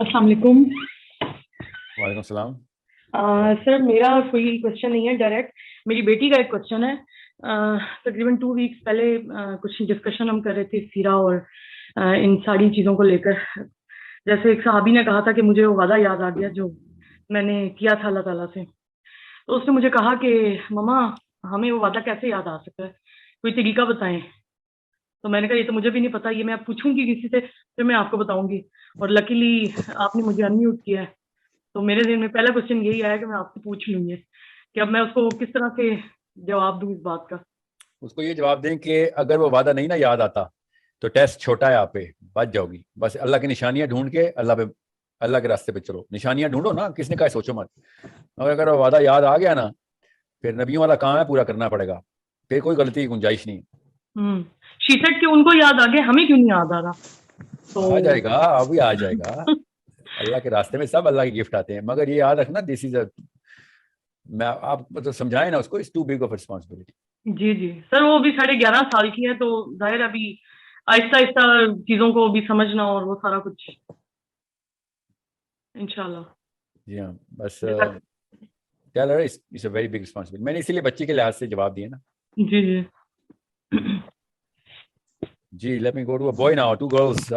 अस्सलाम वालेकुम सलाम सर मेरा कोई क्वेश्चन नहीं है डायरेक्ट मेरी बेटी का एक क्वेश्चन है. तकरीबन टू वीक्स पहले अह, कुछ डिस्कशन हम कर रहे थे सीरा और अह, इन सारी चीज़ों को लेकर. जैसे एक साहबी ने कहा था कि मुझे वो वादा याद आ गया जो मैंने किया था अल्लाह ताला से. तो उसने मुझे कहा कि ममा हमें वो वादा कैसे याद आ सकता है? कोई तरीका बताएँ? तो मैंने कहा, ये तो मुझे भी नहीं पता, ये मैं पूछूँगी किसी से, फिर मैं आपको बताऊँगी। और लकीली आपने मुझे अनम्यूट किया है। तो मेरे दिन में पहला क्वेश्चन यही आया कि मैं आपसे पूछ लूँगी कि अब मैं उसको किस तरह से जवाब दूँ इस बात का? उसको ये जवाब दें कि अगर वो वादा नहीं ना याद आता तो टेस्ट छोटा है आप पे, बच जाओगी। बस अल्लाह की निशानियाँ ढूंढ के अल्लाह पे, अल्लाह के रास्ते पे चलो। निशानियाँ ढूंढो ना, किसने कहा सोचो मत। और अगर वो वादा याद आ गया ना, फिर नबियों वाला काम है पूरा करना पड़ेगा। फिर कोई गलती की गुंजाइश नहीं। हम्म। शीतट के उनको याद आ गया हमें क्यों नहीं याद आ रहा? तो आ जाएगा अभी आ जाएगा। अल्लाह के रास्ते में सब अल्लाह के गिफ्ट आते हैं। मगर ये याद रखना दिस इज़ मैं आप मतलब समझाएँ ना उसको it's too big of responsibility जी जी। सर वो अभी साढ़े ग्यारह साल की है तो ज़ाहिर अभी आहिस्ता आहिस्ता चीज़ों को भी समझना और वो सारा कुछ। इंशाल्लाह। जी हाँ बस tell her it's a very big responsibility मैंने इसीलिए बच्ची के लिहाज से जवाब दिए ना। जी जी। Gee, let me go to a boy now, two girls. Uh,